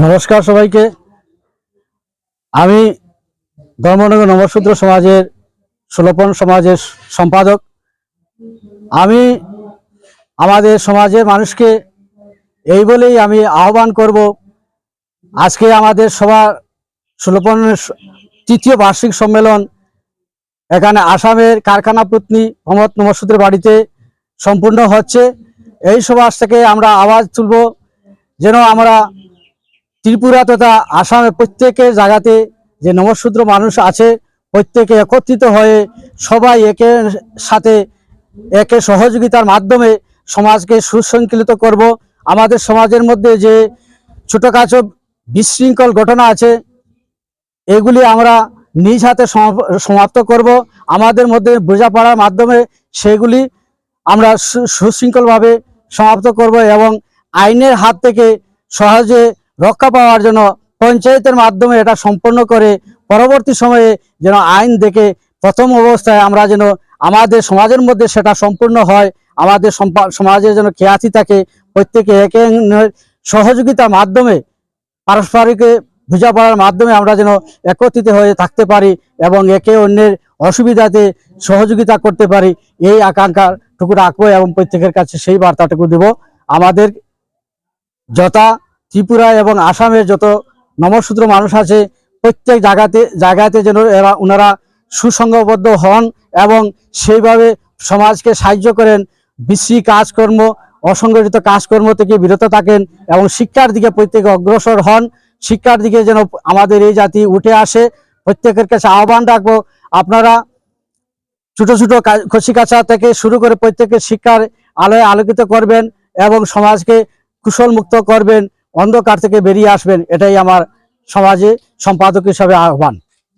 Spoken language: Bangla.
নমস্কার সবাইকে। আমি ধর্মনগর নবসূত্র সমাজের, সুলপন সমাজের সম্পাদক। আমি আমাদের সমাজের মানুষকে এই বলেই আমি আহ্বান করব, আজকে আমাদের সবার সুলপনের স- তৃতীয় বার্ষিক সম্মেলন। এখানে আসামের কারখানা পত্নী মোহাম্মদ নমসূত্রের বাড়িতে সম্পূর্ণ হচ্ছে। এই সমাজ থেকে আমরা আওয়াজ তুলব, যেন আমরা ত্রিপুরা তথা আসামে প্রত্যেকের জায়গাতে যে নমশূদ্র মানুষ আছে, প্রত্যেকে একত্রিত হয়ে সবাই একে সাথে, একে সহযোগিতার মাধ্যমে সমাজকে সুশৃঙ্খলিত করব। আমাদের সমাজের মধ্যে যে ছোটোখাটো বিশৃঙ্খল ঘটনা আছে, এগুলি আমরা নিজ হাতে সমাপ- সমাপ্ত করব। আমাদের মধ্যে বোঝাপড়ার মাধ্যমে সেগুলি আমরা সুশৃঙ্খলভাবে সমাপ্ত করব এবং আইনের হাত থেকে সহজে রক্ষা পাওয়ার জন্য পঞ্চায়েতের মাধ্যমে এটা সম্পন্ন করে পরবর্তী সময়ে যেন আইন দেখে প্রথম অবস্থায় আমরা যেন আমাদের সমাজের মধ্যে সেটা সম্পূর্ণ হয়, আমাদের সম্পা- সমাজে যেন খেয়াতি থাকে, প্রত্যেকে একে সহযোগিতার মাধ্যমে, পারস্পরিক বোঝাপড়ার মাধ্যমে আমরা যেন একত্রিত হয়ে থাকতে পারি এবং একে অন্যের অসুবিধাতে সহযোগিতা করতে পারি, এই আকাঙ্ক্ষাটুকু রাখব এবং প্রত্যেকের কাছে সেই বার্তাটুকু দেব। আমাদের যথা ত্রিপুরা এবং আসামের যত নমসূত্র মানুষ আছে, প্রত্যেক জায়গাতে জায়গাতে যেন এরা, ওনারা সুসংঘবদ্ধ হন এবং সেইভাবে সমাজকে সাহায্য করেন। বিশ্রী কাজকর্ম, অসংগঠিত কাজকর্ম থেকে বিরত থাকেন এবং শিক্ষার দিকে প্রত্যেকে অগ্রসর হন। শিক্ষার দিকে যেন আমাদের এই জাতি উঠে আসে, প্রত্যেকের কাছে আহ্বান রাখব, আপনারা ছোট ছোট খসি কাছা থেকে শুরু করে প্রত্যেকের শিক্ষার আলোয় আলোকিত করবেন এবং সমাজকে কুশল মুক্ত করবেন। অন্ধকার থেকে বেরিয়ে আসবেন এটাই আমার সমাজে সম্পাদক হিসাবে আহ্বান।